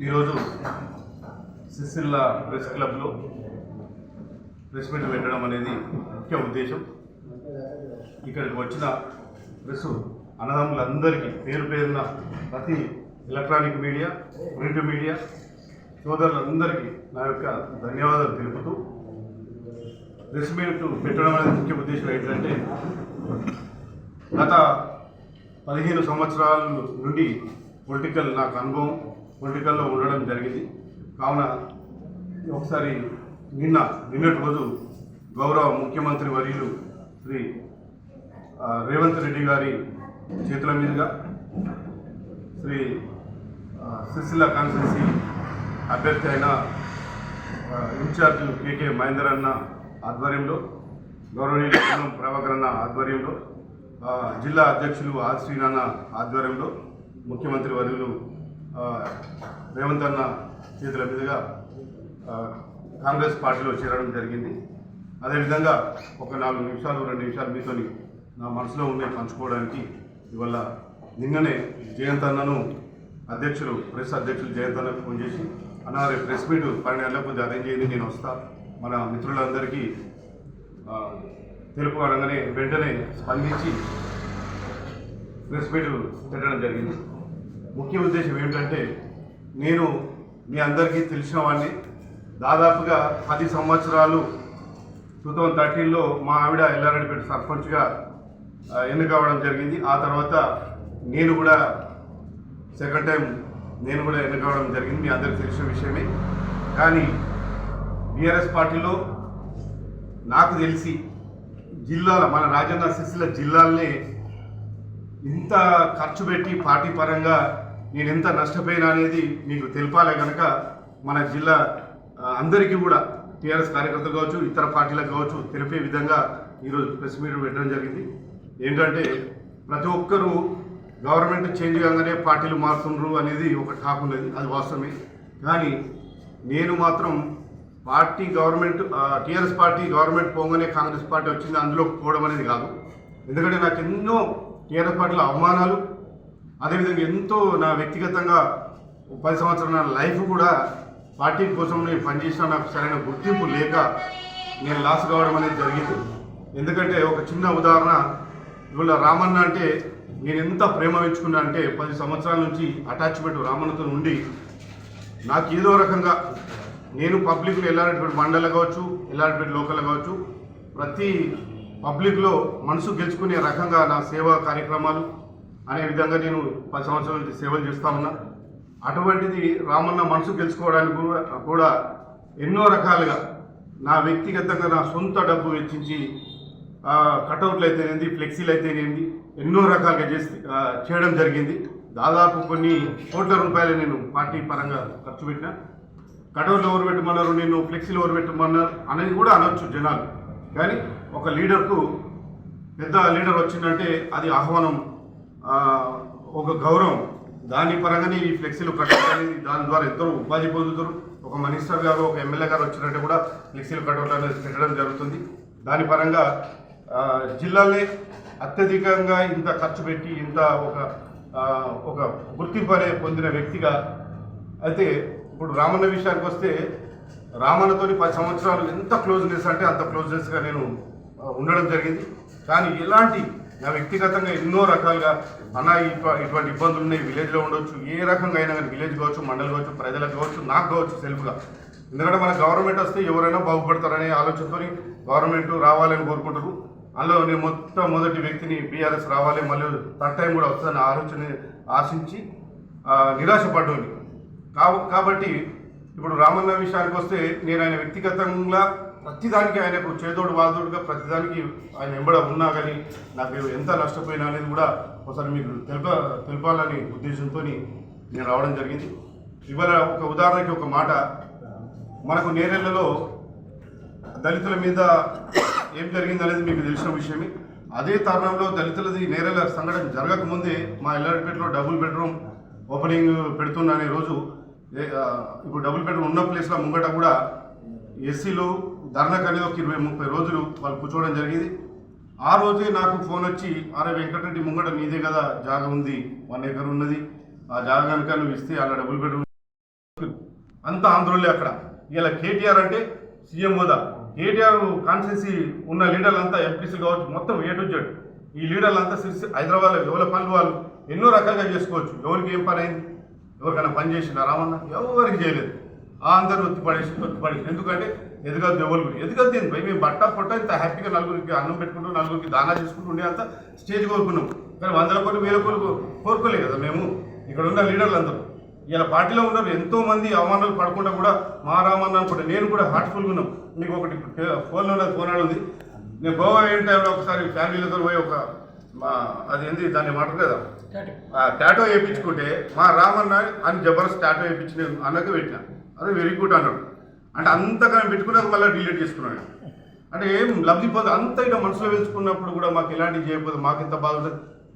ఈరోజు సిసిల్లా ప్రెస్ క్లబ్లో press meet పెట్టడం అనేది ముఖ్య ఉద్దేశం. ఇక్కడికి వచ్చిన ప్రెస్ అన్నదమ్ములందరికీ పేరు పేరున ప్రతి ఎలక్ట్రానిక్ మీడియా ప్రింట్ మీడియా సోదరులందరికీ నా యొక్క ధన్యవాదాలు తెలుపుతూ ప్రెస్ మీట్ పెట్టడం అనేది ముఖ్య ఉద్దేశం ఏంటంటే గత పదిహేను సంవత్సరాల నుండి పొలిటికల్ నాకు అనుభవం పొలిటికల్లో ఉండడం జరిగింది. కావున ఒకసారి నిన్న నిన్నటి రోజు గౌరవ ముఖ్యమంత్రి వర్యులు శ్రీ రేవంత్ రెడ్డి గారి చేతుల మీదుగా శ్రీ ఆ, సిరిసిల్ల కాన్స్టిట్యున్సీ అభ్యర్థి అయిన ఇన్ఛార్జ్ కేకే మహేందర్ అన్న ఆధ్వర్యంలో గౌరవనీయులు ప్రభాకర్ అన్న ఆధ్వర్యంలో జిల్లా అధ్యక్షులు ఆర్ శ్రీనాన్న ఆధ్వర్యంలో ముఖ్యమంత్రి వర్యులు రేవంత్ అన్న చేతుల మీదుగా కాంగ్రెస్ పార్టీలో చేరడం జరిగింది. అదేవిధంగా ఒక నాలుగు నిమిషాలు రెండు నిమిషాలు మీతోని నా మనసులో ఉండే పంచుకోవడానికి ఇవాళ నిన్ననే జయంత్ అన్నను అధ్యక్షులు ప్రెస్ అధ్యక్షులు జయంత్ అన్నకు ఫోన్ చేసి అన్న రేపు ప్రెస్ మీట్ పన్నెండు గంటలకు కొద్దిగా అరేంజ్ చేయండి నేను వస్తా. మన మిత్రులందరికీ తెలుపు అనగానే వెంటనే స్పందించి ప్రెస్ మీట్ పెట్టడం జరిగింది. ముఖ్య ఉద్దేశం ఏమిటంటే నేను మీ అందరికీ తెలిసిన వాడిని దాదాపుగా పది సంవత్సరాలు టూ థౌజండ్ థర్టీన్లో మా ఆవిడ ఎల్లారెడ్డిపేట సర్పంచ్గా ఆ, జరిగింది. ఆ తర్వాత నేను కూడా సెకండ్ టైం నేను కూడా ఎన్నికవడం జరిగింది. మీ అందరికీ తెలిసిన విషయమే. కానీ బీఆర్ఎస్ పార్టీలో నాకు తెలిసి జిల్లాల మన రాజన్న సిరిసిల్ల జిల్లాలనే ఇంత ఖర్చు పెట్టి పార్టీ పరంగా నేను ఎంత నష్టపోయినా అనేది మీకు తెలిపాలే కనుక మన జిల్లా అందరికీ కూడా టీఆర్ఎస్ కార్యకర్తలు కావచ్చు ఇతర పార్టీలకు కావచ్చు తెలిపే విధంగా ఈరోజు ప్రెస్ మీట్ పెట్టడం జరిగింది. ఏంటంటే ప్రతి ఒక్కరూ గవర్నమెంట్ చేంజ్ కాగానే పార్టీలు మారుతుండ్రు అనేది ఒక టాక్ ఉండేది అది వాస్తవమే. కానీ నేను మాత్రం party government TRS party government పోగానే కాంగ్రెస్ పార్టీ వచ్చింది అందులో పోవడం అనేది కాదు. ఎందుకంటే నాకు ఎన్నో టీఆర్ఎస్ పార్టీలో అవమానాలు అదేవిధంగా ఎంతో నా వ్యక్తిగతంగా పది సంవత్సరాల నా లైఫ్ కూడా పార్టీ కోసం నేను పనిచేసిన నాకు సరైన గుర్తింపు లేక నేను లాస్ కావడం అనేది జరిగింది. ఎందుకంటే ఒక చిన్న ఉదాహరణ ఇవాళ రామన్న అంటే నేను ఎంత ప్రేమ పెంచుకున్నా అంటే పది సంవత్సరాల నుంచి అటాచ్మెంట్ రామన్నతో ఉండి నాకు ఏదో రకంగా నేను పబ్లిక్లో ఎల్లారెడ్డిపేట మండలం కావచ్చు ఎల్లారెడ్డిపేట లోకల్ కావచ్చు ప్రతి పబ్లిక్లో మనసు గెలుచుకునే రకంగా నా సేవా కార్యక్రమాలు అనే విధంగా నేను పది సంవత్సరాల నుంచి సేవలు చేస్తా ఉన్నా. అటువంటిది రామన్న మనసు గెలుచుకోవడానికి కూడా ఎన్నో రకాలుగా నా వ్యక్తిగతంగా నా సొంత డబ్బు వెచ్చించి కటౌట్లు అయితేనేది ఫ్లెక్సీలు అయితేనేది ఎన్నో రకాలుగా చేసి చేయడం జరిగింది. దాదాపు కొన్ని కోట్ల రూపాయలు నేను పార్టీ పరంగా ఖర్చు పెట్టిన. కటౌట్లు ఎవరు పెట్టమన్నారు నేను ఫ్లెక్సీలు ఎవరు పెట్టమన్నారు అనేది కూడా అనొచ్చు జనాలు. కానీ ఒక లీడర్కు పెద్ద లీడర్ వచ్చిందంటే అది ఆహ్వానం ఒక గౌరవం. దాని పరంగానే ఈ ఫ్లెక్సీలు కట్టడం దాని ద్వారా ఎంతో ఉపాధి పొందుతారు. ఒక మినిస్టర్ గారు ఒక ఎమ్మెల్యే గారు వచ్చినట్టు కూడా ఫ్లెక్సీలు కట్టడం అనేది పెట్టడం జరుగుతుంది. దాని పరంగా జిల్లాలే అత్యధికంగా ఇంత ఖర్చు పెట్టి ఇంత ఒక ఒక గుర్తింపు అనే పొందిన వ్యక్తిగా అయితే ఇప్పుడు రామన్న విషయానికి వస్తే రామన్నతోని పది సంవత్సరాలు ఎంత క్లోజ్నెస్ అంటే అంత క్లోజ్నెస్గా నేను ఉండడం జరిగింది. కానీ ఎలాంటి నా వ్యక్తిగతంగా ఎన్నో రకాలుగా అన్న ఇటు- ఇటువంటి ఇబ్బందులు ఉన్నాయి. విలేజ్లో ఉండొచ్చు. ఏ రకంగా అయినా కానీ విలేజ్ కావచ్చు మండలి కావచ్చు ప్రజలకు కావచ్చు నాకు కావచ్చు సెల్ఫ్గా. ఎందుకంటే మన గవర్నమెంట్ వస్తే ఎవరైనా బాగుపడతారనే ఆలోచనతో గవర్నమెంట్ రావాలని కోరుకుంటారు. అందులో నేను మొత్తం మొదటి వ్యక్తిని బీఆర్ఎస్ రావాలి మళ్ళీ థర్డ్ టైం కూడా వస్తుందని ఆలోచన ఆశించి నిరాశపడ్డాను కాబట్టి ఇప్పుడు రామన్న విషయానికి వస్తే నేను ఆయన వ్యక్తిగతంగా ప్రతిదానికి ఆయనకు చేదోడు వాదోడుగా ప్రతిదానికి ఆయన వెంబడ ఉన్నా కానీ నాకు ఎంత నష్టపోయినా అనేది కూడా ఒకసారి మీకు తెలుప తెలపాలని ఉద్దేశంతో నేను రావడం జరిగింది. ఇవాళ ఒక ఉదాహరణకి ఒక మాట. మనకు నేరెళ్ళలో దళితుల మీద ఏం జరిగింది అనేది మీకు తెలిసిన విషయమే. అదే తరుణంలో దళితులది నేరేల సంఘటన జరగకముందే మా ఎల్లారెడ్డిపేటలో డబుల్ బెడ్రూమ్ ఓపెనింగ్ పెడుతున్న అనే రోజు ఇప్పుడు డబుల్ బెడ్రూమ్ ఉన్న ప్లేస్లో ముంగట కూడా ఎస్సీలు ధర్నాకు అనేది ఒక ఇరవై ముప్పై రోజులు వాళ్ళు కూర్చోవడం జరిగింది. ఆ రోజే నాకు ఫోన్ వచ్చి అరే వెంకటరెడ్డి ముంగట నీదే కదా జాగా ఉంది వన్ ఎకర్ ఉన్నది. ఆ జాగా కనుక నువ్వు ఇస్తే అలా డబుల్ బెడ్రూమ్ అంత ఆంధ్రులే అక్కడ. ఇలా కేటీఆర్ అంటే సీఎం హోదా. కేటీఆర్ కాన్స్టిట్యూన్సీ ఉన్న లీడర్లు అంతా ఎంపీసీ కావచ్చు మొత్తం ఏ టు జెడ్. ఈ లీడర్లు అంతా సిరిసి హైదరాబాద్ ఎవరి పనులు వాళ్ళు ఎన్నో రకాలుగా చేసుకోవచ్చు. ఎవరికి ఏం పని అయింది? ఎవరికైనా పని చేసిన రామన్న? ఎవరికి చేయలేదు. ఆ అందరూ ఒత్తిపడేసి ఒత్తిపడేసి ఎందుకంటే ఎదుగద్దు ఎవరు ఎదుగద్దు భయ? మేము బట్ట పొట్ట ఇంత హ్యాపీగా నలుగురికి అన్నం పెట్టుకుంటూ నలుగురికి దానా చేసుకుంటూ ఉండే అంత స్టేజ్ కోరుకున్నాం. కానీ వందల కోట్లు వేల కోట్లు కోరుకోలే కదా మేము. ఇక్కడ ఉన్న లీడర్లు అందరూ. ఇలా పార్టీలో ఉన్నారు ఎంతో మంది అవమానాలు పడకుండా కూడా మా రామన్న అనుకుంటే నేను కూడా హార్ట్ఫుల్గా ఉన్నాం. మీకు ఒకటి ఫోన్లో ఉన్నది ఫోన్ ఆడుంది నేను గోవా అయిన టైంలో ఒకసారి ఫ్యామిలీలతో పోయి ఒక మా అది ఏంది దాన్ని మాట కదా? ఆ టాటో వేయించుకుంటే మా రామన్న అని జబర్దస్త్ టాటో వేయించిన అన్నకు పెట్టిన. అదే వెరీ గుడ్ అన్నాడు. అంటే అంతగా పెట్టుకున్నాక మళ్ళీ డిలీట్ చేసుకున్నాడు. అంటే ఏం లబ్ధి పొంది అంత ఇక మనసులో వెలుచుకున్నప్పుడు కూడా మాకు ఇలాంటివి చేయకపోతే మాకు ఎంత బాధ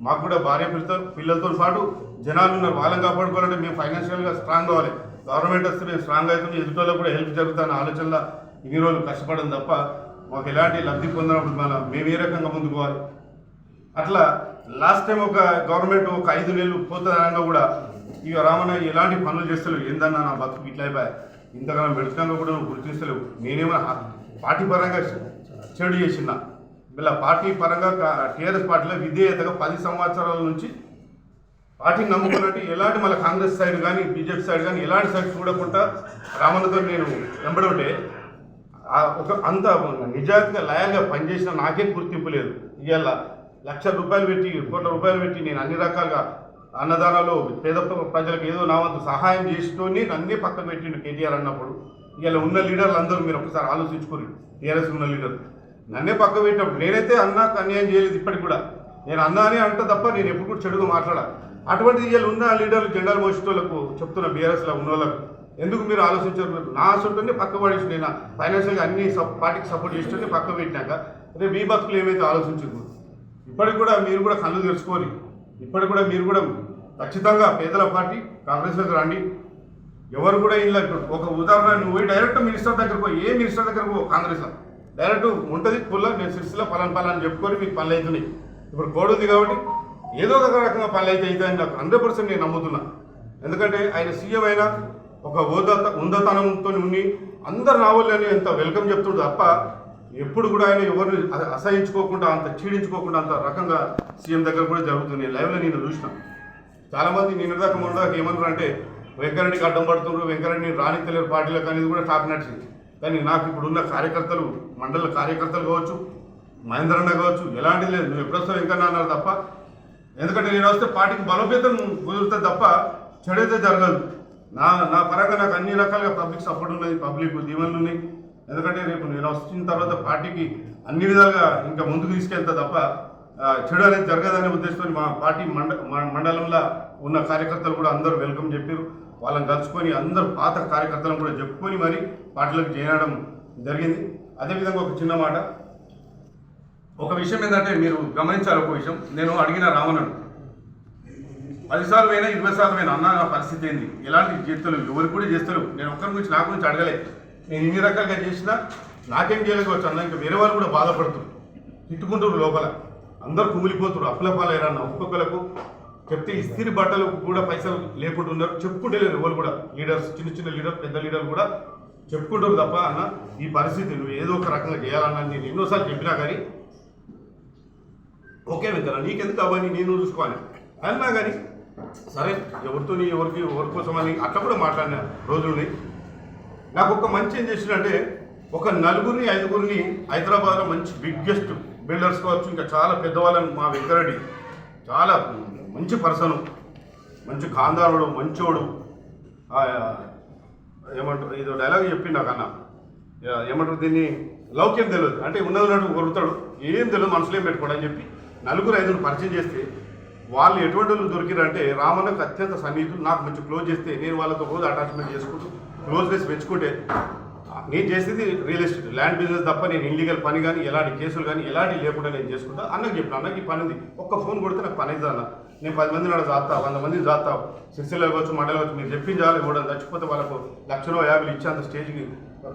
మాకు కూడా భార్య పిల్లతో పిల్లలతో పాటు జనాలు ఉన్నారు. వాళ్ళని కాపాడుకోవాలంటే మేము ఫైనాన్షియల్గా స్ట్రాంగ్ కావాలి. గవర్నమెంట్ వస్తే మేము స్ట్రాంగ్ అవుతుంది ఎదుటోళ్ళకి కూడా హెల్ప్ జరుగుతుందన్న ఆలోచనలో ఇన్ని రోజులు కష్టపడడం తప్ప మాకు ఎలాంటి లబ్ధి పొందినప్పుడు మన మేము ఏ రకంగా ముందుకు పోవాలి? అట్లా లాస్ట్ టైం ఒక గవర్నమెంట్ ఒక ఐదు నెలలు పోతుందనగా కూడా ఇక రామన్న ఎలాంటి పనులు చేస్తారు ఏందన్నా నా బతుకు ఇట్లా అయిపోయా? ఇంతకాలం పెడుతున్నా కూడా నువ్వు గుర్తిస్తలేవు నేనేమో పార్టీ పరంగా చెడు చేసిన. ఇలా పార్టీ పరంగా టీఆర్ఎస్ పార్టీలో విధేయతగా పది సంవత్సరాల నుంచి పార్టీని నమ్ముకున్నట్టు ఎలాంటి మళ్ళీ కాంగ్రెస్ సైడ్ కానీ బీజేపీ సైడ్ కానీ ఎలాంటి సైడ్ చూడకుండా రామన్నతో నేను వెంబడుంటే ఒక అంత నిజాయితీగా లయల్గా పనిచేసిన నాకేం గుర్తింపు లేదు. ఇవాళ లక్ష రూపాయలు పెట్టి కోట్ల రూపాయలు పెట్టి నేను అన్ని రకాలుగా అన్నదానాలు పేద ప్రజలకు ఏదో నా వంతు సహాయం చేస్తూనే నన్నే పక్కన పెట్టిండు కేటీఆర్ అన్నప్పుడు. ఇలా ఉన్న లీడర్లు అందరూ మీరు ఒకసారి ఆలోచించుకోరు టీఆర్ఎస్ ఉన్న లీడర్ నన్నే పక్క పెట్టినప్పుడు నేనైతే అన్నాకు అన్యాయం చేయలేదు ఇప్పటికి కూడా. నేను అన్నా అని అంట తప్ప నేను ఎప్పుడు కూడా చెడుగా మాట్లాడా. అటువంటి ఇవాళ ఉన్న లీడర్లు జెండాలు మోసేటోళ్ళకు చెప్తున్న బీఆర్ఎస్లో ఉన్న వాళ్ళకు ఎందుకు మీరు ఆలోచించారు మీరు? నా సొంతని పక్క పడేసి నేను ఫైనాన్షియల్గా అన్ని సప్ పార్టీకి సపోర్ట్ చేస్తుంటే పక్క పెట్టినాక రేపు మీ బతుకులు ఏమైతే ఆలోచించకూడదు? ఇప్పటికి కూడా మీరు కూడా కళ్ళు తెరుచుకొని ఇప్పటికి కూడా మీరు కూడా ఖచ్చితంగా పేదల పార్టీ కాంగ్రెస్లోకి రండి. ఎవరు కూడా ఇలా ఒక ఉదాహరణ నువ్వు పోయి డైరెక్ట్ మినిస్టర్ దగ్గరకు పోయి ఏ మినిస్టర్ దగ్గరకు పో కాంగ్రెస్లో డైరెక్ట్ ఉంటుంది పుల్ల నేను సిరిసిలో పలాన్ పలాన్ చెప్పుకొని మీకు పనులు అవుతున్నాయి. ఇప్పుడు కోడ్ ఉంది కాబట్టి ఏదో ఒక రకంగా పనులు అయితే అవుతాయని నాకు హండ్రెడ్ పర్సెంట్ నేను నమ్ముతున్నా. ఎందుకంటే ఆయన సీఎం అయినా ఒక హోదా ఉందతనంతో ఉండి అందరు నావల్ని ఎంత వెల్కమ్ చెప్తుండు తప్ప ఎప్పుడు కూడా ఆయన ఎవరిని అసహించుకోకుండా అంత చీడించుకోకుండా అంత రకంగా సీఎం దగ్గర కూడా జరుగుతుంది. లైవ్లో నేను చూసిన. చాలామంది నిన్న దాకా మొన్న ఏమన్నారు అంటే వెంకరెడ్డికి అడ్డం పడుతున్నారు వెంకరెడ్డిని రాణితలేరు పార్టీలకు అనేది కూడా టాక్ నడిచింది. కానీ నాకు ఇప్పుడున్న కార్యకర్తలు మండల కార్యకర్తలు కావచ్చు మహేంద్రన్న కావచ్చు ఎలాంటిది లేదు. నువ్వు ఎప్పుడొస్తావు వెంకన్న అన్నారు తప్ప ఎందుకంటే నేను వస్తే పార్టీకి బలోపేతం కుదురుతుంది తప్ప చెడైతే జరగదు. నా నా పరంగా నాకు అన్ని రకాలుగా పబ్లిక్ సపోర్ట్ ఉన్నది పబ్లిక్ దీవెనలు ఉన్నాయి. ఎందుకంటే రేపు నేను వచ్చిన తర్వాత పార్టీకి అన్ని విధాలుగా ఇంకా ముందుకు తీసుకెళ్తా తప్ప చెడు అనేది జరగదనే ఉద్దేశంతో మా పార్టీ మండ మండలంలో ఉన్న కార్యకర్తలు కూడా అందరూ వెల్కమ్ చెప్పారు. వాళ్ళని కలుసుకొని అందరు పాత కార్యకర్తలను కూడా చెప్పుకొని మరి పార్టీలకు చేరడం జరిగింది. అదేవిధంగా ఒక చిన్న మాట. ఒక విషయం ఏంటంటే మీరు గమనించాలి ఒక విషయం. నేను అడిగిన రావణను పదిసార్లు అయినా ఇరవై సార్లు అయినా అన్న పరిస్థితి ఏంది? ఎలాంటి చేస్తులు ఎవరికి కూడా చేస్తారు నేను ఒక్కరి గురించి నా గురించి అడగలేదు నేను ఇన్ని రకాలుగా చేసినా నాకేం చేయలేకపోవచ్చు. అన్న ఇంకా వేరే వాళ్ళు కూడా బాధపడుతున్నారు. తిట్టుకుంటారు లోపల. అందరు కుమిలిపోతున్నారు. అప్పుల ఒక్కొక్కలకు చెప్తే ఇస్త్రీ బట్టలకు కూడా పైసలు లేకుంటున్నారు. చెప్పుకుంటే లేరు ఎవరు కూడా. లీడర్స్ చిన్న చిన్న లీడర్ పెద్ద లీడర్లు కూడా చెప్పుకుంటారు తప్ప అన్న ఈ పరిస్థితి నువ్వు ఏదో ఒక రకంగా చేయాలన్నా నేను ఎన్నోసార్లు చెప్పినా కానీ ఓకే వెంకన్న నీకెందుకు అవన్నీ? నేను చూసుకోవాలి. అన్నా కానీ సరే ఎవరితో ఎవరికి ఎవరి కోసం అని అట్లా కూడా మాట్లాడిన రోజుల్ని నాకు ఒక మంచి ఏం చేసిందంటే ఒక నలుగురిని ఐదుగురిని హైదరాబాద్లో మంచి బిగ్గెస్ట్ బిల్డర్స్ కావచ్చు ఇంకా చాలా పెద్దవాళ్ళని మా వెంకరెడ్డి. చాలా మంచి పర్సను. మంచి ఖాందానుడు మంచోడు. ఏమంటారు ఇది డైలాగ్ చెప్పిండు నాకు అన్న. ఏమంటారు దీన్ని? లౌక్యం తెలియదు అంటే ఉన్నది ఉన్నట్టు కొరుతాడు ఏం తెలియదు మనసులో ఏం పెట్టుకోడు అని చెప్పి. నలుగురు ఐదుగురు పరిచయం చేస్తే వాళ్ళు ఎటువంటి వాళ్ళు దొరికిరంటే రామన్నకు అత్యంత సన్నిహితులు నాకు మంచి క్లోజ్ చేస్తే నేను వాళ్ళతో రోజు అటాచ్మెంట్ చేసుకుంటూ క్లోజ్నెస్ పెంచుకుంటే నేను చేసేది రియల్ ఎస్టేట్ ల్యాండ్ బిజినెస్ తప్ప నేను ఇల్లీగల్ పని కానీ ఎలాంటి కేసులు కానీ ఎలాంటి లేకుండా నేను చేసుకుంటా. అన్నకి చెప్పిన అన్నకి పని ఉంది ఒక్క ఫోన్ కొడితే నాకు పని అవుతుంది అన్న. నేను పది మంది నాడు జాతా వంద మంది జాతా సిరిసిల్ల కావచ్చు మండలం కావచ్చు మీరు చెప్పించాలి కూడా చచ్చిపోతే వాళ్ళకు లక్షలో యాభై ఇచ్చే అంత స్టేజ్కి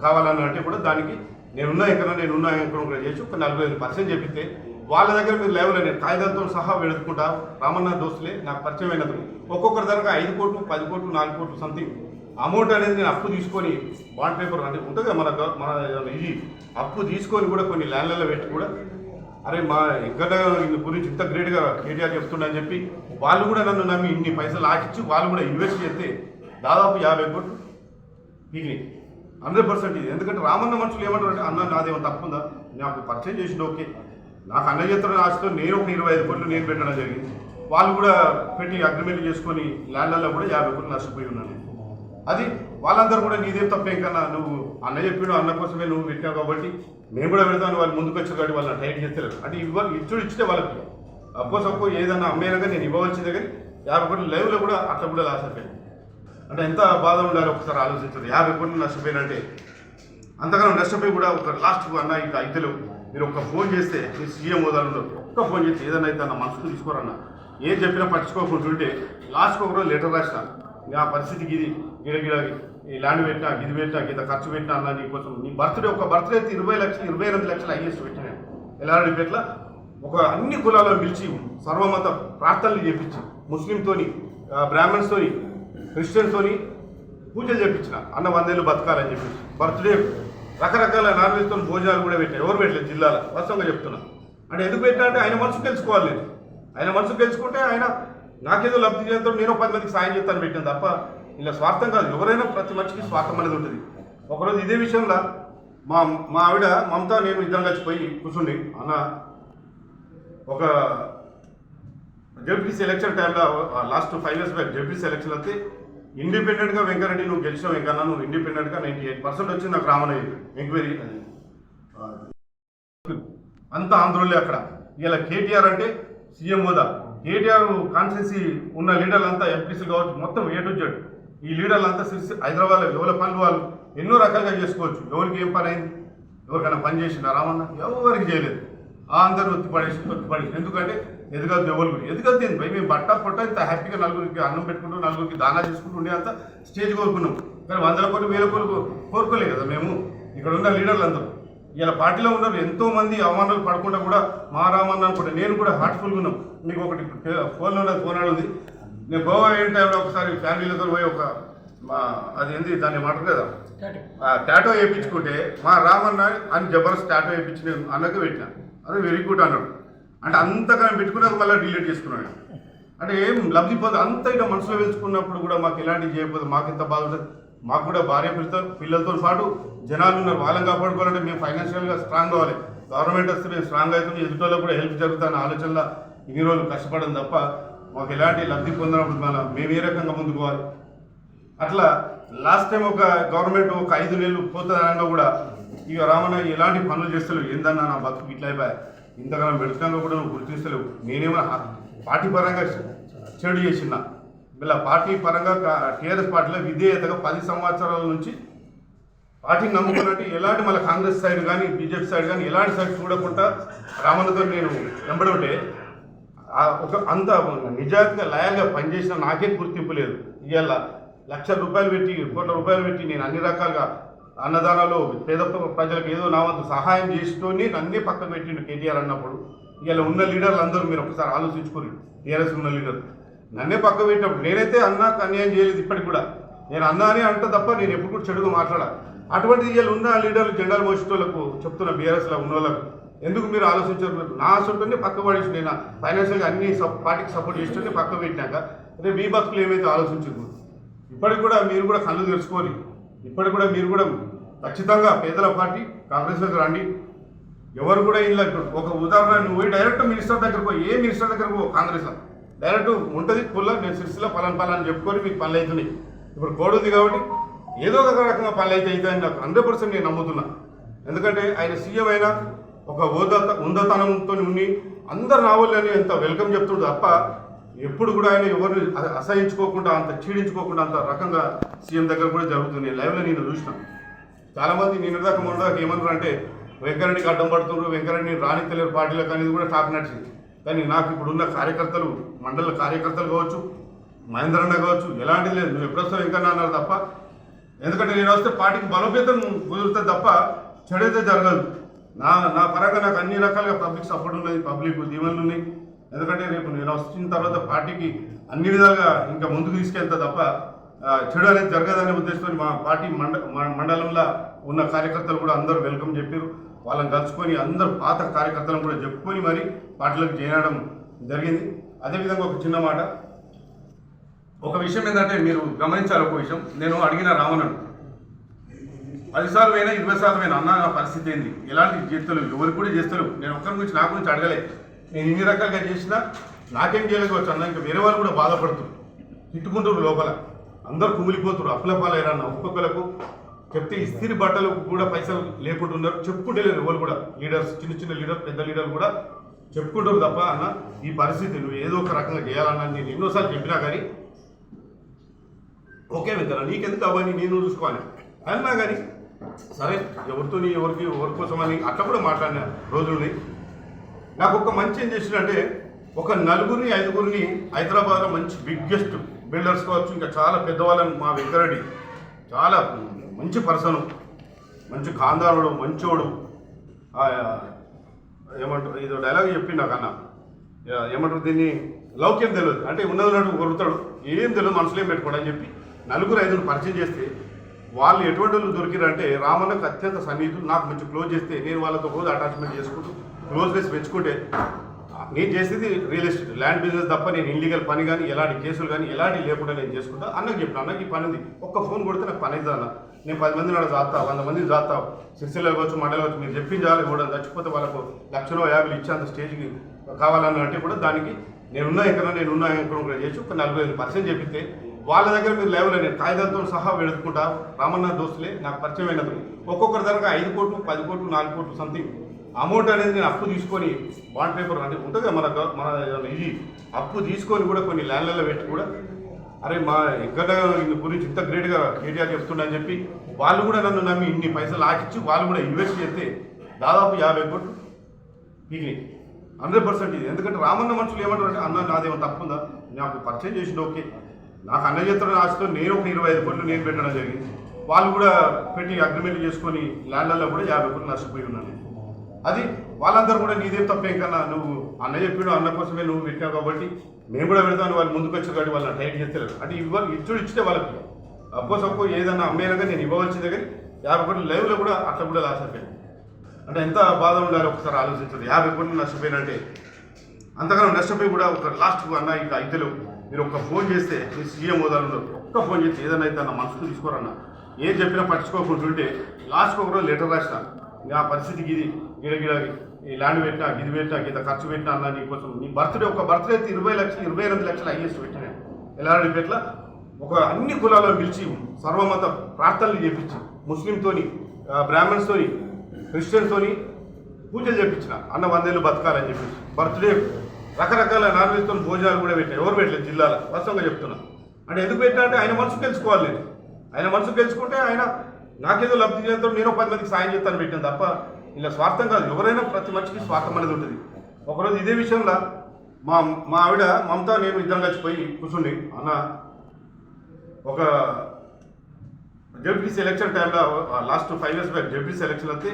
కావాలన్న అంటే కూడా దానికి నేనున్నా ఎక్కడ నేనున్నా ఎక్కడ కూడా చేసి ఒక నలుగురు ఐదు పర్సెంట్ చెప్పితే వాళ్ళ దగ్గర మీరు లేవలే నేను కాగితాలతో సహా వెళుకుంటా రామన్న దోస్తులే నాకు పరిచయం అయినది ఒక్కొక్కరి దగ్గర ఐదు కోట్లు పది కోట్లు నాలుగు కోట్లు సంథింగ్ అమౌంట్ అనేది నేను అప్పు తీసుకొని బాండ్ పేపర్ అంటే ఉంటుంది మన మన ఇది అప్పు తీసుకొని కూడా కొన్ని ల్యాండ్లలో పెట్టి కూడా అరే మా ఇక్కడ గురించి ఇంత గ్రేట్గా కేటీఆర్ చెప్తుండని చెప్పి వాళ్ళు కూడా నన్ను నమ్మి ఇన్ని పైసలు ఆకిచ్చి వాళ్ళు కూడా ఇన్వెస్ట్ చేస్తే దాదాపు యాభై కోట్లు పీకినాయి హండ్రెడ్ పర్సెంట్ ఇది. ఎందుకంటే రామన్న మనుషులు ఏమంటారు అంటే అన్న నాదేమో తప్పుందా నాకు పరిచయం చేసిండు ఓకే. నాకు అన్న చేస్తున్న ఆశతో నేను ఒక ఇరవై ఐదు కోట్లు నేను పెట్టడం జరిగింది. వాళ్ళు కూడా పెట్టి అగ్రిమెంట్ చేసుకొని ల్యాండ్లలో కూడా యాభై కోట్లు నష్టపోయి ఉన్నాను అది వాళ్ళందరూ కూడా నీదేం తప్పేం కన్నా నువ్వు అన్న చెప్పాడు అన్న కోసమే నువ్వు పెట్టావు కాబట్టి మేము కూడా పెడతాను వాళ్ళు ముందుకు వచ్చారు కాబట్టి వాళ్ళని టైట్ చేస్తలేరు. అంటే ఇవ్వాలి ఇచ్చుడు ఇచ్చితే వాళ్ళకి. అప్పో సప్పో ఏదన్నా అమ్మేనగా నేను ఇవ్వవలసిందే కానీ యాభై కోట్లు లైవ్లో కూడా అట్లా కూడా లాస్ అయిపోయింది. అంటే ఎంత బాధ ఉండాలి ఒకసారి ఆలోచించారు యాభై కోట్లు నష్టపోయినంటే అంతకన్నా నష్టపోయి కూడా ఒక లాస్ట్ అన్న ఇక అయితలేవు మీరు ఒక ఫోన్ చేస్తే మీ సీఎం హోదాలు ఉండదు ఒక్క ఫోన్ చేస్తే ఏదైనా అయితే అన్న మనసుకు తీసుకోరన్న. ఏం చెప్పినా పట్టించుకోకుంటుంటే లాస్ట్కి ఒక రోజు లెటర్ రాసిన నా పరిస్థితికి ఇది గిడగిడ ఈ ల్యాండ్ పెట్టినా ఇది పెట్టినా ఇంత ఖర్చు పెట్టినా అన్న నీకోసం నీ బర్త్డే ఒక బర్త్డే అయితే ఇరవై లక్షలు ఇరవై ఎనిమిది లక్షలు హైయెస్ట్ పెట్టినా ఎల్లారెడ్డిపేటలో ఒక అన్ని కులాలను పిలిచి సర్వమత ప్రార్థనలు చేపించి ముస్లింతోని బ్రాహ్మణ్స్తోని క్రిస్టియన్స్తోని పూజలు చేపించిన అన్న వందేళ్ళు బతకాలని చెప్పేసి. బర్త్డే రకరకాల నాన్ వెజ్తో భోజనాలు కూడా పెట్టారు ఎవరు పెట్టలేదు జిల్లాలో? వాస్తవంగా చెప్తున్నా. అంటే ఎందుకు పెట్టినా అంటే ఆయన మనసు తెలుసుకోవాలి ఆయన మనసు తెలుసుకుంటే ఆయన నాకేదో లబ్ధి చేస్తాడు నేను పది మందికి సాయం చేస్తాను పెట్టాను తప్ప ఇలా స్వార్థం కాదు. ఎవరైనా ప్రతి మనిషికి స్వార్థం అనేది ఉంటుంది. ఒకరోజు ఇదే విషయంలో మా మా ఆవిడ మమత నేను ఇద్దరం కలిసి పోయి కూర్చుండి అన్న ఒక జడ్పీసీ ఎలక్షన్ టైంలో last five years back ZPC election అయితే ఇండిపెండెంట్గా వెంకరెడ్డి నువ్వు గెలిచావు వెంకన్న నువ్వు ఇండిపెండెంట్గా నైంటీ ఎయిట్ పర్సెంట్ వచ్చి నాకు రామన్ ఎంక్వైరీ. అంత ఆంధ్రులే అక్కడ. ఇలా కేటీఆర్ అంటే సీఎం హోదా. కేటీఆర్ కాన్స్టెన్సీ ఉన్న లీడర్లంతా ఎంపీసీలు కావచ్చు మొత్తం ఏ టు జెడ్. ఈ లీడర్లంతా అంతా హైదరాబాద్లో ఎవరి పనులు వాళ్ళు ఎన్నో రకాలుగా చేసుకోవచ్చు. ఎవరికి ఏం పని అయింది? ఎవరికైనా పని చేసిందా? రామన్న? ఎవరికి చేయలేదు. ఆ అందరూ ఒత్తి పడేసి ఒత్తి పడేసి. ఎందుకంటే ఎదగద్దు ఎవరు ఎదగద్దు ఏంది? మేము బట్ట పొట్ట ఇంత హ్యాపీగా నలుగురికి అన్నం పెట్టుకుంటూ నలుగురికి దానా చేసుకుంటూ ఉండేంత స్టేజ్ కోరుకున్నాం. కానీ వందల కోట్లు వేల కోట్లు కోరుకోలే కదా మేము. ఇక్కడ ఉన్న లీడర్లందరూ. ఇలా పార్టీలో ఉన్నారు ఎంతో మంది అవమానాలు పడకుండా కూడా మా రామన్న అనుకుంటా. నేను కూడా హార్ట్ఫుల్గా ఉన్నాం. మీకు ఒకటి ఫోన్లో ఉన్నది ఫోన్ ఉంది. నేను గోవా అయిన టైంలో ఒకసారి ఫ్యామిలీలతో పోయి ఒక మా అది ఏంది దాన్ని ఏమంటారు కదా? టాటో వేయించుకుంటే మా రామన్న అని జబర్దస్త్ టాటో వేయించిన అన్నకు పెట్టిన. అదే వెరీ గుడ్ అన్నాడు. అంటే అంతగా పెట్టుకున్నాక మళ్ళీ డిలీట్ చేసుకున్నాడు అంటే ఏం లబ్ధి పొంది అంత ఇక మనసులో వెలుచుకున్నప్పుడు కూడా మాకు ఎలాంటివి చేయకపోతే మాకు ఎంత బాధ ఉంటుంది మాకు కూడా భార్య పిల్లతో పిల్లలతో పాటు జనాలు ఉన్నారు. వాళ్ళని కాపాడుకోవాలంటే మేము ఫైనాన్షియల్గా స్ట్రాంగ్ కావాలి. గవర్నమెంట్ వస్తే మేము స్ట్రాంగ్ అవుతుంది ఎదుటోళ్ళకు కూడా హెల్ప్ జరుగుతుందన్న ఆలోచనలో ఇన్ని రోజులు కష్టపడడం తప్ప మాకు ఎలాంటి లబ్ధి పొందినప్పుడు మన మేము ఏ రకంగా ముందుకు పోవాలి? అట్లా లాస్ట్ టైం ఒక గవర్నమెంట్ ఒక ఐదు నెలలు పోతుందనగా కూడా ఇక రామన్న ఎలాంటి పనులు చేస్తలేవు ఏందన్నా నా బతుకు ఇట్లా అయిపోయా? ఇంతకన్నా పెడుతున్నా కూడా నువ్వు గుర్తిస్తలేవు నేనేమో పార్టీ పరంగా చెడు చేసిన. ఇలా పార్టీ పరంగా టీఆర్ఎస్ పార్టీలో విధేయతగా పది సంవత్సరాల నుంచి పార్టీని నమ్ముకున్నట్టు ఎలాంటి మళ్ళీ కాంగ్రెస్ సైడ్ కానీ బీజేపీ సైడ్ కానీ ఎలాంటి సైడ్ చూడకుండా రామన్నతో నేను వెంబడమంటే ఒక అంత నిజాయితీగా లయాల్గా పనిచేసిన నాకే గుర్తింపు లేదు. ఇవాళ లక్ష రూపాయలు పెట్టి కోట్ల రూపాయలు పెట్టి నేను అన్ని రకాలుగా అన్నదానాలు పేద ప్రజలకు ఏదో నా వంతు సహాయం చేస్తూనే నన్నే పక్కన పెట్టిండు కేటీఆర్ అన్నప్పుడు. ఇవాళ ఉన్న లీడర్లు అందరూ మీరు ఒకసారి ఆలోచించుకోరు టీఆర్ఎస్ ఉన్న లీడర్. నన్నే పక్క పెట్టినప్పుడు నేనైతే అన్నాకు అన్యాయం చేయలేదు ఇప్పటికి కూడా. నేను అన్నా అని అంట తప్ప నేను ఎప్పుడు కూడా చెడుగా మాట్లాడా అటువంటి ఇవాళ ఉన్న లీడర్లు జెండాలు మోసేటోళ్ళకు చెప్తున్న బీఆర్ఎస్లో ఉన్న వాళ్ళకు ఎందుకు మీరు ఆలోచించారు? నా సొంతనే పక్క పడేసి నేను ఫైనాన్షియల్గా అన్ని సప్- పార్టీకి సపోర్ట్ చేస్తుంటే పక్క పెట్టినాక అదే మీ భక్తులు ఏమైతే ఆలోచించదు ఇప్పటికి కూడా మీరు కూడా కళ్ళు తెరుచుకొని ఇప్పటికి కూడా మీరు కూడా ఖచ్చితంగా పేదల పార్టీ కాంగ్రెస్లోకి రండి. ఎవరు కూడా ఇలా ఒక ఉదాహరణ నువ్వు పోయి డైరెక్ట్ మినిస్టర్ దగ్గర పోయి ఏ మినిస్టర్ దగ్గర పో కాంగ్రెస్ డైరెక్ట్ ఉంటుంది పుల్ల నేను సిరిసిల్ల పలాన్ పలాన్ చెప్పుకొని మీకు పనులు అవుతున్నాయి. ఇప్పుడు కోడుంది కాబట్టి ఏదో ఒక రకంగా పనులు అయితే అవుతాయని నాకు హండ్రెడ్ పర్సెంట్ నేను నమ్ముతున్నా. ఎందుకంటే ఆయన సీఎం అయినా ఒక హోదా ఉందతనంతో ఉండి అందరు నావల్లని ఎంత వెల్కమ్ చెప్తుండు తప్ప ఎప్పుడు కూడా ఆయన ఎవరిని అసహించుకోకుండా అంత చీడించుకోకుండా అంత రకంగా సీఎం దగ్గర కూడా జరుగుతుంది. లైవ్లో నేను చూసిన. చాలామంది నేను నిన్న దాకా మొన్న దాకా ఏమన్నారు అంటే వెంకరెడ్డికి అడ్డం పడుతున్నారు వెంకరెడ్డిని తెలియని పార్టీలకు అనేది కూడా టాక్ నడిచింది. కానీ నాకు ఇప్పుడు ఉన్న కార్యకర్తలు మండల కార్యకర్తలు కావచ్చు మహేంద్రన్న కావచ్చు ఎలాంటిది లేదు. నువ్వు ఎప్పుడొస్తావు వెంకన్న అన్నారు తప్ప ఎందుకంటే నేను వస్తే పార్టీకి బలోపేతం కుదిరితే తప్ప చెడైతే జరగదు. నా నా పరంగా నాకు అన్ని రకాలుగా పబ్లిక్ సపోర్ట్ ఉన్నది పబ్లిక్ దీవెనలు ఉన్నాయి. ఎందుకంటే రేపు నేను వచ్చిన తర్వాత పార్టీకి అన్ని విధాలుగా ఇంకా ముందుకు తీసుకెళ్తా తప్ప చెడు అనేది జరగదనే ఉద్దేశంతో మా పార్టీ మండ మండలంలో ఉన్న కార్యకర్తలు కూడా అందరూ వెల్కమ్ చెప్పారు. వాళ్ళని కలుసుకొని అందరు పాత కార్యకర్తలను కూడా చెప్పుకొని మరి పార్టీలకు చేరడం జరిగింది. అదేవిధంగా ఒక చిన్న మాట ఒక విషయం ఏంటంటే మీరు గమనించాలి ఒక విషయం. నేను అడిగిన రావణను పది సార్లు అయినా ఇరవై సార్లు అయినా అన్న నా పరిస్థితి ఏంది? ఎలాంటి చేస్తలు ఎవరు కూడా చేస్తారు నేను ఒక్కరి గురించి నా గురించి అడగలే. నేను ఇన్ని రకాలుగా చేసినా నాకేం చేయలేకపోవచ్చు అన్న ఇంకా వేరే వాళ్ళు కూడా బాధపడుతున్నారు. తిట్టుకుంటారు లోపల. అందరు కుమిలిపోతున్నారు. అప్పులపాలయ్యారన్న ఒక్కొక్కలకు చెప్తే ఇస్తిరి బట్టలు కూడా పైసలు లేకుంటున్నారు. చెప్పుకుంటే లేరు ఎవరు కూడా. లీడర్స్ చిన్న చిన్న లీడర్ పెద్ద లీడర్లు కూడా చెప్పుకుంటారు తప్ప అన్న ఈ పరిస్థితి నువ్వు ఏదో ఒక రకంగా చేయాలన్న నేను ఎన్నోసార్లు చెప్పినా కానీ ఓకే వెళ్తాను నీకెందుకు అవన్నీ? నేను చూసుకోవాలి. అన్నా కానీ సరే ఎవరితో నీ ఎవరికి ఎవరి కోసం అని అట్లా కూడా మాట్లాడిన రోజుల్ని. నాకు ఒక మంచి ఏం చేసినంటే ఒక నలుగురిని ఐదుగురిని హైదరాబాద్లో మంచి బిగ్గెస్ట్ బిల్డర్స్ కావచ్చు ఇంకా చాలా పెద్దవాళ్ళని మా వెంకరెడ్డి. చాలా మంచి పర్సన్ మంచి ఖాందారుడు మంచోడు. ఆ, ఏమంటారు ఇదో డైలాగ్ చెప్పిండు నాకు అన్న. ఏమంటారు దీన్ని? లౌక్యం తెలియదు. అంటే ఉన్నది ఉన్నట్టు కొరుతాడు ఏం తెలియదు మనసులో ఏం పెట్టుకోడు అని చెప్పి. నలుగురు ఐదుగురు పరిచయం చేస్తే వాళ్ళు ఎటువంటి వాళ్ళు దొరికిరంటే రామన్నకు అత్యంత సన్నిహితులు నాకు మంచి క్లోజ్ చేస్తే నేను వాళ్ళతో రోజు అటాచ్మెంట్ చేసుకుంటూ క్లోజ్నెస్ పెంచుకుంటే నేను చేసేది రియల్ ఎస్టేట్ ల్యాండ్ బిజినెస్ తప్ప నేను ఇల్లీగల్ పని కానీ ఎలాంటి కేసులు కానీ ఎలాంటి లేకుండా నేను చేసుకుంటా. అన్నకి చెప్పిన అన్నకి ఈ పని ఉంది ఒక్క ఫోన్ కొడితే నాకు పని అయితే అన్న. నేను పది మంది నాడు జాతా వంద మంది జాతా సిరిసిల్ల కావచ్చు మండలి కావచ్చు మీరు చెప్పించాలి కూడా చచ్చిపోతే వాళ్ళకు లక్షలో యాభై ఇచ్చే అంత స్టేజ్కి కావాలన్నంటే కూడా దానికి నేనున్నా ఎక్కడ నేనున్నా ఎక్కడ కూడా చేసి ఒక నలభై ఐదు పర్సెంట్ చెప్పితే వాళ్ళ దగ్గర మీరు లేవలేని కాగితాలతో సహా వెళుకుంటా రామన్న దోస్తులే నాకు పరిచయం అయినది ఒక్కొక్కరి దగ్గర ఐదు కోట్లు పది కోట్లు నాలుగు కోట్లు సంథింగ్ అమౌంట్ అనేది నేను అప్పు తీసుకొని బాండ్ పేపర్ అంటే ఉంటుంది మన మన ఇది. అప్పు తీసుకొని కూడా కొన్ని ల్యాండ్లలో పెట్టి కూడా అరే మా ఎక్కడ ఇన్ని గురించి ఇంత గ్రేట్గా కేటీఆర్ చెప్తుండని చెప్పి వాళ్ళు కూడా నన్ను నమ్మి ఇన్ని పైసలు ఆకిచ్చి వాళ్ళు కూడా ఇన్వెస్ట్ చేస్తే దాదాపు యాభై కోట్లు మిగిలి హండ్రెడ్ పర్సెంట్ ఇది. ఎందుకంటే రామన్న మనుషులు ఏమంటారు అంటే అన్న నాదేమో తప్పుందా? నాకు పరిచయం చేసిండు ఓకే. నాకు అన్న చేస్తున్న ఆశతో నేను ఒక ఇరవై ఐదు కోట్లు నేను పెట్టడం జరిగింది. వాళ్ళు కూడా పెట్టి అగ్రిమెంట్ చేసుకొని ల్యాండ్లలో కూడా యాభై కోట్లు నష్టపోయి ఉన్నాను అది వాళ్ళందరూ కూడా నీదేం తప్పేం కన్నా నువ్వు అన్న చెప్పిన అన్న కోసమే నువ్వు పెట్టావు కాబట్టి మేము కూడా పెడతాను వాళ్ళు ముందుకు వచ్చారు కాబట్టి వాళ్ళని టైట్ చేస్తారు అంటే ఇవ్వాలి ఇచ్చుడు ఇచ్చితే వాళ్ళకి. అప్పో సప్పో ఏదన్నా అమ్మేనగా నేను ఇవ్వవలసిందే కానీ యాభై కోట్లు లైవ్లో కూడా అట్లా కూడా లాస్ అయిపోయింది. అంటే ఎంత బాధ ఉండాలి ఒకసారి ఆలోచించదు యాభై కోట్లు నష్టపోయినంటే అంతగానో నష్టపోయి కూడా ఒక లాస్ట్ అన్న ఇంకా అయితలేవు. మీరు ఒక్క ఫోన్ చేస్తే మీ సీఎం హోదాలు ఒక్క ఫోన్ చేస్తే ఏదైనా అయితే అన్న మనసుకు తీసుకోరన్న ఏం చెప్పినా పట్టించుకోకుంటుంటే లాస్ట్కి ఒక రోజు లెటర్ రాసిన నా పరిస్థితికి ఇది గిడగిడ ఈ ల్యాండ్ పెట్టినా ఇది పెట్టినా ఇంత ఖర్చు పెట్టినా అన్న నీకోసం నీ బర్త్డే ఒక బర్త్డే అయితే ఇరవై లక్షలు ఇరవై ఎనిమిది లక్షలు ఐఎస్ పెట్టినా. ఎలాంటి ఒక అన్ని కులాల్లో పిలిచి సర్వమత ప్రార్థనలు చేపించి ముస్లింతోని బ్రాహ్మణ్స్తోని క్రిస్టియన్స్తోని పూజలు చేపించిన అన్న వందేళ్ళు బతకాలని చెప్పేసి బర్త్డే రకరకాల నాన్ వెజ్తో భోజనాలు కూడా పెట్టాను ఎవరు పెట్టలేదు జిల్లాలో? వాస్తవంగా చెప్తున్నా. అంటే ఎందుకు పెట్టా అంటే ఆయన మనసు తెలుసుకోవాలి నేను ఆయన మనసు తెలుసుకుంటే ఆయన నాకేదో లబ్ధి చేయడంతో నేను పది మందికి సాయం చేస్తాను పెట్టాను తప్ప ఇలా స్వార్థం కాదు. ఎవరైనా ప్రతి మనిషికి స్వార్థం అనేది ఉంటుంది. ఒకరోజు ఇదే విషయంలో మా మా ఆవిడ మమతా నేను ఇద్దరం కలిసిపోయి కూర్చుండి అన్న ఒక జడ్పీ సెలక్షన్ టైంలో last five years back ZP selection అయితే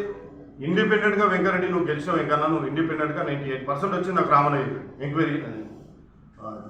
ఇండిపెండెంట్గా వెంకరెడ్డి నువ్వు గెలిచిన వెంకన్న నువ్వు ఇండిపెండెంట్గా నైంటీ ఎయిట్ పర్సెంట్ వచ్చింది నాకు రామన్ ఎంక్వైరీ